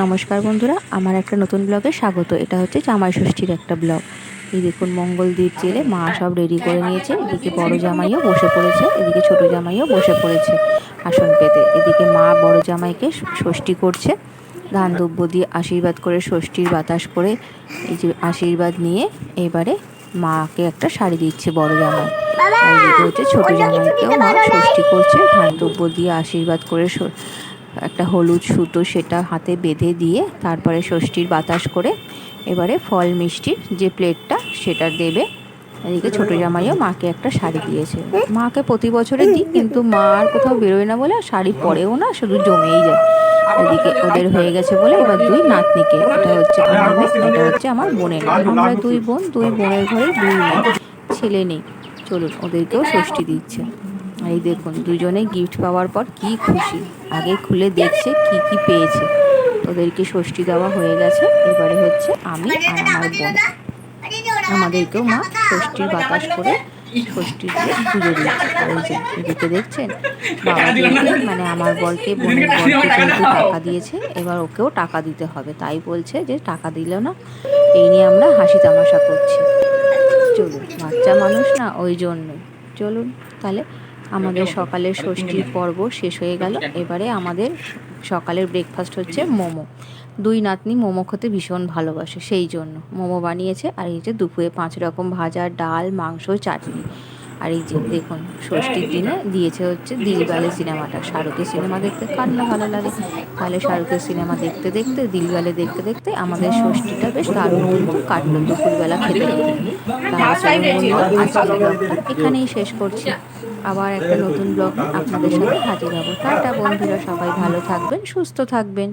নমস্কার বন্ধুরা আমার একটা নতুন ব্লগে স্বাগত। এটা হচ্ছে জামাই ষষ্ঠীর একটা ব্লগ। এই দেখুন মঙ্গল দ্বীপ জেলে মা সব রেডি করে নিয়েছে। এদিকে বড় জামাইও বসে পড়েছে এদিকে ছোট জামাইও বসে পড়েছে আসন পেতে। এদিকে মা বড় জামাইকে ষষ্ঠী করছে। ধান দুব্য দিয়ে আশীর্বাদ করে ষষ্ঠীর বাতাস করে এই যে আশীর্বাদ নিয়ে এবারে মাকে একটা শাড়ি দিচ্ছে বড় জামাই। আর এদিকে হচ্ছে ছোট জামাইকেও মা ষষ্ঠী করছে। ধান দ্রব্য দিয়ে আশীর্বাদ করে একটা হলুদ সুতো সেটা হাতে বেঁধে দিয়ে তারপরে ষষ্ঠীর বাতাস করে এবারে ফল মিষ্টির যে প্লেটটা সেটা দেবে। এদিকে ছোট জামাইও মাকে একটা শাড়ি দিয়েছে। মাকে প্রতি বছরে দিই কিন্তু মা আর কোথাও বেরোয় না বলে শাড়ি পরেও না শুধু জমেই যায়। এদিকে ওদের হয়ে গেছে বলে এবার দুই নাতনিকে, এটা হচ্ছে আমার মেয়ে এটা হচ্ছে আমার বোনের আমরা দুই বোন, দুই বোনের ঘরে দুই ছেলে নেই। চলুন ওদেরকেও ষষ্ঠী দিচ্ছে। এই দেখুন, দুজনে গিফট পাওয়ার পর কি খুশি। আগে খুলে দেখছে কি কি পেয়েছে। ওদেরকে ষষ্ঠী দেওয়া হয়ে গেছে। এবারে হচ্ছে আমি আর আমার বোন। আমাদেরকেও মা ষষ্ঠীর বাতাস করে দিয়েছে মানে আমার বরকে বোনের কিন্তু টাকা দিয়েছে। এবার ওকেও টাকা দিতে হবে। তাই বলছে যে টাকা দিল না। এই নিয়ে আমরা হাসি তামাশা করছি। চলুন, বাচ্চা মানুষ না, ওই জন্যই। চলুন, তাহলে আমাদের সকালের ষষ্ঠীর পর্ব শেষ হয়ে গেল এবারে আমাদের সকালের ব্রেকফাস্ট হচ্ছে মোমো দুই নাতনি মোমো খেতে ভীষণ ভালোবাসে সেই জন্য মোমো বানিয়েছে আর এই যে দুপুরে পাঁচ রকম ভাজা ডাল মাংস চাটনি আর এই যে দেখুন ষষ্ঠীর দিনে দিয়েছে হচ্ছে দিলবালে সিনেমাটা শাহরুখের সিনেমা দেখতে কার না ভালো লাগে তাহলে শাহরুখের সিনেমা দেখতে দেখতে দিলবালে দেখতে দেখতে আমাদের ষষ্ঠীটা বেশ দারুণ কিন্তু কাটলো দুপুরবেলা খেতে খেতে এখানেই শেষ করছি আবার একটা নতুন ব্লগ আপনাদের সাথে হাজির হব। টাটা বন্ধুরা, সবাই ভালো থাকবেন, সুস্থ থাকবেন।